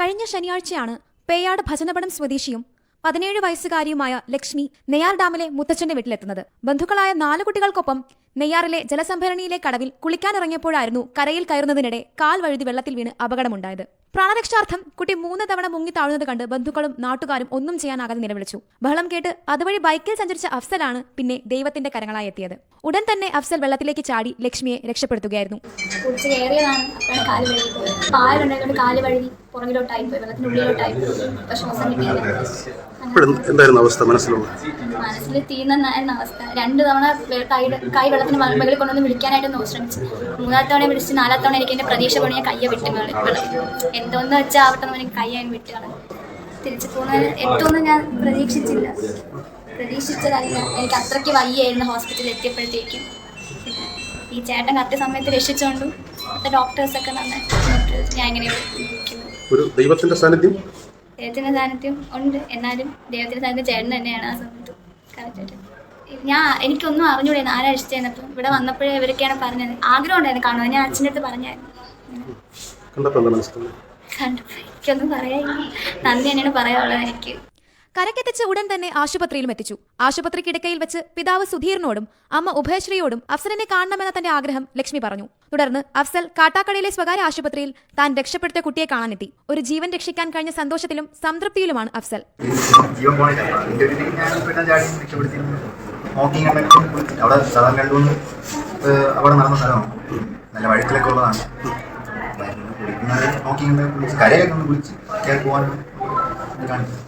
കഴിഞ്ഞ ശനിയാഴ്ചയാണ് പേയാട് ഭജനപടം സ്വദേശിയും പതിനേഴ് വയസ്സുകാരിയുമായ ലക്ഷ്മി നെയ്യാർ ഡാമിലെ മുത്തച്ഛന്റെ വീട്ടിലെത്തുന്നത്. ബന്ധുക്കളായ നാല് കുട്ടികൾക്കൊപ്പം നെയ്യാറിലെ ജലസംഭരണിയിലെ കടവിൽ കുളിക്കാനിറങ്ങിയപ്പോഴായിരുന്നു കരയിൽ കയറുന്നതിനിടെ കാൽ വഴുതി വെള്ളത്തിൽ വീണ് അപകടമുണ്ടായത്. പ്രാണരക്ഷാർത്ഥം കുട്ടി മൂന്ന് തവണ മുങ്ങി താഴുന്നത് കണ്ട് ബന്ധുക്കളും നാട്ടുകാരും ഒന്നും ചെയ്യാനാകാതെ നിലവിളിച്ചു. ബഹളം കേട്ട് അതുവഴി ബൈക്കിൽ സഞ്ചരിച്ച അഫ്സലാണ് പിന്നെ ദൈവത്തിന്റെ കരങ്ങളായി എത്തിയത്. ഉടൻ തന്നെ അഫ്സൽ വെള്ളത്തിലേക്ക് ചാടി ലക്ഷ്മിയെ രക്ഷപ്പെടുത്തുകയായിരുന്നു. പുറകിലോട്ടായി പോയി വെള്ളത്തിന്റെ പോയി ശ്വാസം കിട്ടിയില്ല. എന്തായിരുന്നു അവസ്ഥ? മനസ്സിലുള്ള മനസ്സിൽ തീർന്നായിരുന്നു അവസ്ഥ. രണ്ട് തവണ കൈ കൈ വെള്ളത്തിന് മകളിൽ കൊണ്ടുവന്ന് വിളിക്കാനായിട്ട് ശ്രമിച്ചു മൂന്നാമത്തെ തവണ വിളിച്ച് നാലാം തവണ എനിക്ക് എന്റെ പ്രതീക്ഷ കൊണ്ട് ഞാൻ കയ്യെ വിട്ടു വെള്ളത്തിൽ എന്തോന്ന് വെച്ചാൽ ആവട്ടെ എനിക്ക് കൈ ഞാൻ വിട്ടുകളാണ് തിരിച്ചു പോകുന്നതിന് എത്തുമെന്ന് ഞാൻ പ്രതീക്ഷിച്ചില്ല. പ്രതീക്ഷിച്ചതല്ല. എനിക്ക് അത്രയ്ക്ക് വയ്യായിരുന്നു ഹോസ്പിറ്റലിൽ എത്തിയപ്പോഴത്തേക്കും. ഈ ചേട്ടൻ കറക്റ്റ് സമയത്ത് രക്ഷിച്ചുകൊണ്ടും ഡോക്ടേഴ്സൊക്കെ നന്നായി ഞാൻ ഇങ്ങനെ ഒരു ദൈവത്തിന്റെ സാന്നിധ്യം? ദൈവത്തിന്റെ സാന്നിധ്യം ഉണ്ട്. എന്നാലും ദൈവത്തിന്റെ സാന്നിധ്യം ചേട്ടൻ തന്നെയാണ് ആ സമയത്ത്. കറക്റ്റായിട്ട് ഞാൻ എനിക്കൊന്നും അറിഞ്ഞൂടെ ആരാ ഇഷ്ടമായിരുന്നപ്പം ഇവിടെ വന്നപ്പോഴേ ഇവരൊക്കെയാണ് പറഞ്ഞത്. ആഗ്രഹം ഉണ്ടായിരുന്നു കാണുന്നത് ഞാൻ അച്ഛന്റെ അടുത്ത് പറഞ്ഞായിരുന്നു. കണ്ടപ്പോൾ എനിക്കൊന്നും പറയാ നന്ദി തന്നെയാണ് പറയാനുള്ളത് എനിക്ക്. കരക്കെത്തിച്ച് ഉടൻ തന്നെ ആശുപത്രിയിലും എത്തിച്ചു. ആശുപത്രി കിടക്കയിൽ വെച്ച് പിതാവ് സുധീറിനോടും അമ്മ ഉഭയശ്രീയോടും അഫ്സലിനെ കാണണമെന്ന തന്റെ ആഗ്രഹം ലക്ഷ്മി പറഞ്ഞു. തുടർന്ന് അഫ്സൽ കാട്ടാക്കടയിലെ സ്വകാര്യ ആശുപത്രിയിൽ താൻ രക്ഷപ്പെടുത്തിയ കുട്ടിയെ കാണാനെത്തി. ഒരു ജീവൻ രക്ഷിക്കാൻ കഴിഞ്ഞ സന്തോഷത്തിലും സംതൃപ്തിയിലുമാണ് അഫ്സൽ. കരയൊക്കെ ഒന്ന് കുളിച്ച്. കാണിച്ചു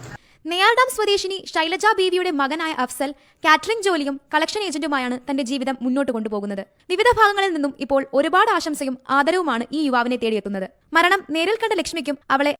നെയ്യാർഡാം സ്വദേശിനി ശൈലജ ബീവിയുടെ മകനായ അഫ്സൽ കാറ്ററിംഗ് ജോലിയും കളക്ഷൻ ഏജന്റുമായാണ് തന്റെ ജീവിതം മുന്നോട്ട് കൊണ്ടുപോകുന്നത്. വിവിധ ഭാഗങ്ങളിൽ നിന്നും ഇപ്പോൾ ഒരുപാട് ആശംസയും ആദരവുമാണ് ഈ യുവാവിനെ തേടിയെത്തുന്നത്. മരണം നേരിൽ കണ്ട ലക്ഷ്മിക്കും അവളെ